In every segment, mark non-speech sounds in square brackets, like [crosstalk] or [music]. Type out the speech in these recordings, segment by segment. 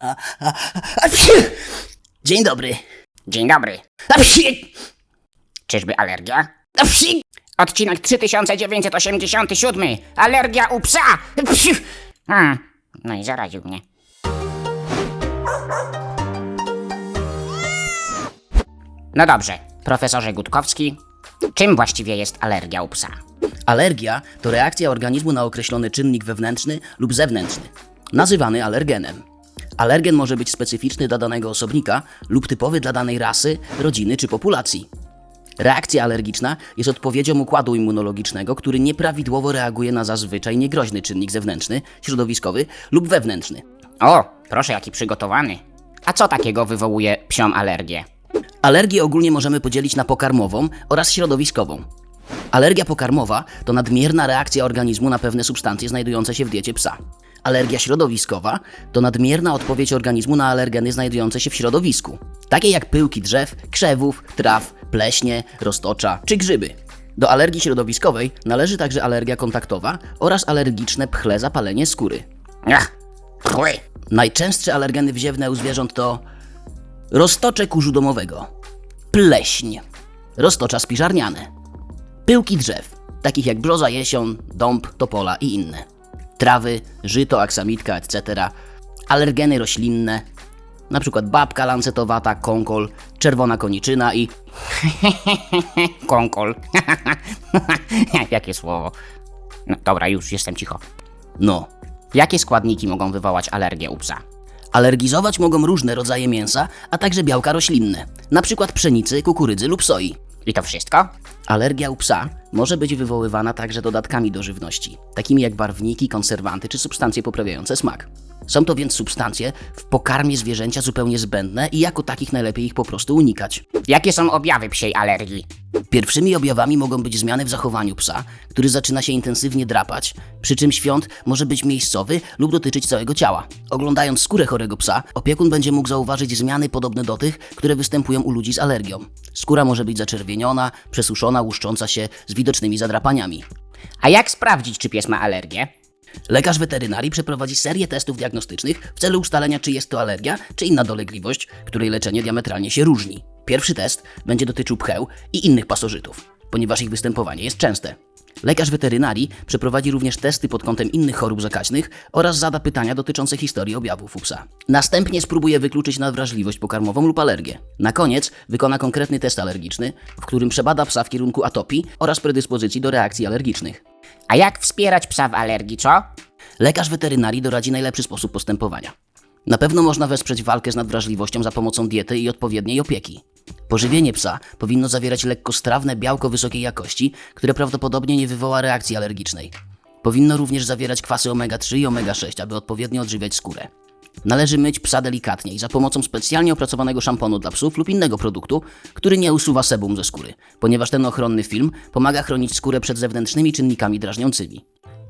a, a, a, psi. Dzień dobry. Dzień dobry. A, psi. Czyżby alergia? A, psi. Odcinek 3987. Alergia u psa. Psiu. Hmm. No i zaraził mnie. No dobrze, profesorze Gutkowski, czym właściwie jest alergia u psa? Alergia to reakcja organizmu na określony czynnik wewnętrzny lub zewnętrzny, nazywany alergenem. Alergen może być specyficzny dla danego osobnika lub typowy dla danej rasy, rodziny czy populacji. Reakcja alergiczna jest odpowiedzią układu immunologicznego, który nieprawidłowo reaguje na zazwyczaj niegroźny czynnik zewnętrzny, środowiskowy lub wewnętrzny. O, proszę jaki przygotowany. A co takiego wywołuje psią alergię? Alergię ogólnie możemy podzielić na pokarmową oraz środowiskową. Alergia pokarmowa to nadmierna reakcja organizmu na pewne substancje znajdujące się w diecie psa. Alergia środowiskowa to nadmierna odpowiedź organizmu na alergeny znajdujące się w środowisku, takie jak pyłki drzew, krzewów, traw, pleśnie, roztocza czy grzyby. Do alergii środowiskowej należy także alergia kontaktowa oraz alergiczne pchle zapalenie skóry. Ach, chły. Najczęstsze alergeny wziewne u zwierząt to roztocze kurzu domowego, pleśń, roztocza spiżarniane, pyłki drzew, takich jak brzoza jesion, dąb, topola i inne, trawy, żyto, aksamitka, etc., alergeny roślinne, przykład babka lancetowata, konkol, czerwona koniczyna i [laughs] Konkol. [laughs] Jakie słowo. No dobra, już jestem cicho. no. Jakie składniki mogą wywołać alergię u psa? Alergizować mogą różne rodzaje mięsa, a także białka roślinne, przykład pszenicy, kukurydzy lub soi. I to wszystko? Alergia u psa może być wywoływana także dodatkami do żywności, takimi jak barwniki, konserwanty czy substancje poprawiające smak. Są to więc substancje w pokarmie zwierzęcia zupełnie zbędne i jako takich najlepiej ich po prostu unikać. Jakie są objawy psiej alergii? Pierwszymi objawami mogą być zmiany w zachowaniu psa, który zaczyna się intensywnie drapać, przy czym świąt może być miejscowy lub dotyczyć całego ciała. Oglądając skórę chorego psa, opiekun będzie mógł zauważyć zmiany podobne do tych, które występują u ludzi z alergią. Skóra może być zaczerwieniona, przesuszona, łuszcząca się z widocznymi zadrapaniami. A jak sprawdzić, czy pies ma alergię? Lekarz weterynarii przeprowadzi serię testów diagnostycznych w celu ustalenia, czy jest to alergia, czy inna dolegliwość, której leczenie diametralnie się różni. Pierwszy test będzie dotyczył pcheł i innych pasożytów, ponieważ ich występowanie jest częste. Lekarz weterynarii przeprowadzi również testy pod kątem innych chorób zakaźnych oraz zada pytania dotyczące historii objawów u psa. Następnie spróbuje wykluczyć nadwrażliwość pokarmową lub alergię. Na koniec wykona konkretny test alergiczny, w którym przebada psa w kierunku atopii oraz predyspozycji do reakcji alergicznych. A jak wspierać psa w alergii, co? Lekarz weterynarii doradzi najlepszy sposób postępowania. Na pewno można wesprzeć walkę z nadwrażliwością za pomocą diety i odpowiedniej opieki. Pożywienie psa powinno zawierać lekkostrawne białko wysokiej jakości, które prawdopodobnie nie wywoła reakcji alergicznej. Powinno również zawierać kwasy omega-3 i omega-6, aby odpowiednio odżywiać skórę. Należy myć psa delikatnie i za pomocą specjalnie opracowanego szamponu dla psów lub innego produktu, który nie usuwa sebum ze skóry, ponieważ ten ochronny film pomaga chronić skórę przed zewnętrznymi czynnikami drażniącymi.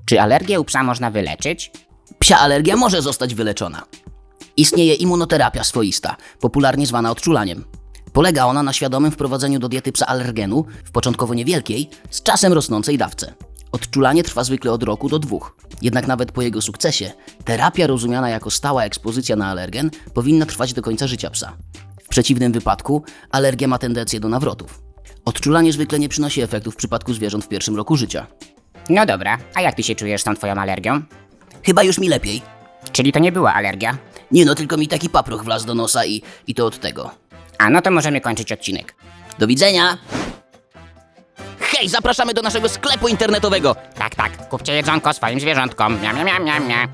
Czy alergię u psa można wyleczyć? Psia alergia może zostać wyleczona. Istnieje immunoterapia swoista, popularnie zwana odczulaniem. Polega ona na świadomym wprowadzeniu do diety psa alergenu, w początkowo niewielkiej, z czasem rosnącej dawce. Odczulanie trwa zwykle od roku do dwóch. Jednak nawet po jego sukcesie, terapia rozumiana jako stała ekspozycja na alergen powinna trwać do końca życia psa. W przeciwnym wypadku alergia ma tendencję do nawrotów. Odczulanie zwykle nie przynosi efektów w przypadku zwierząt w pierwszym roku życia. No dobra, a jak ty się czujesz z tą twoją alergią? Chyba już mi lepiej. Czyli to nie była alergia? Nie no, tylko mi taki paproch wlazł do nosa i, i to od tego. A no to możemy kończyć odcinek. Do widzenia! Hej, zapraszamy do naszego sklepu internetowego! Tak, tak, kupcie jedzonko swoim zwierzątkom. Mia, mia, mia, mia, mia.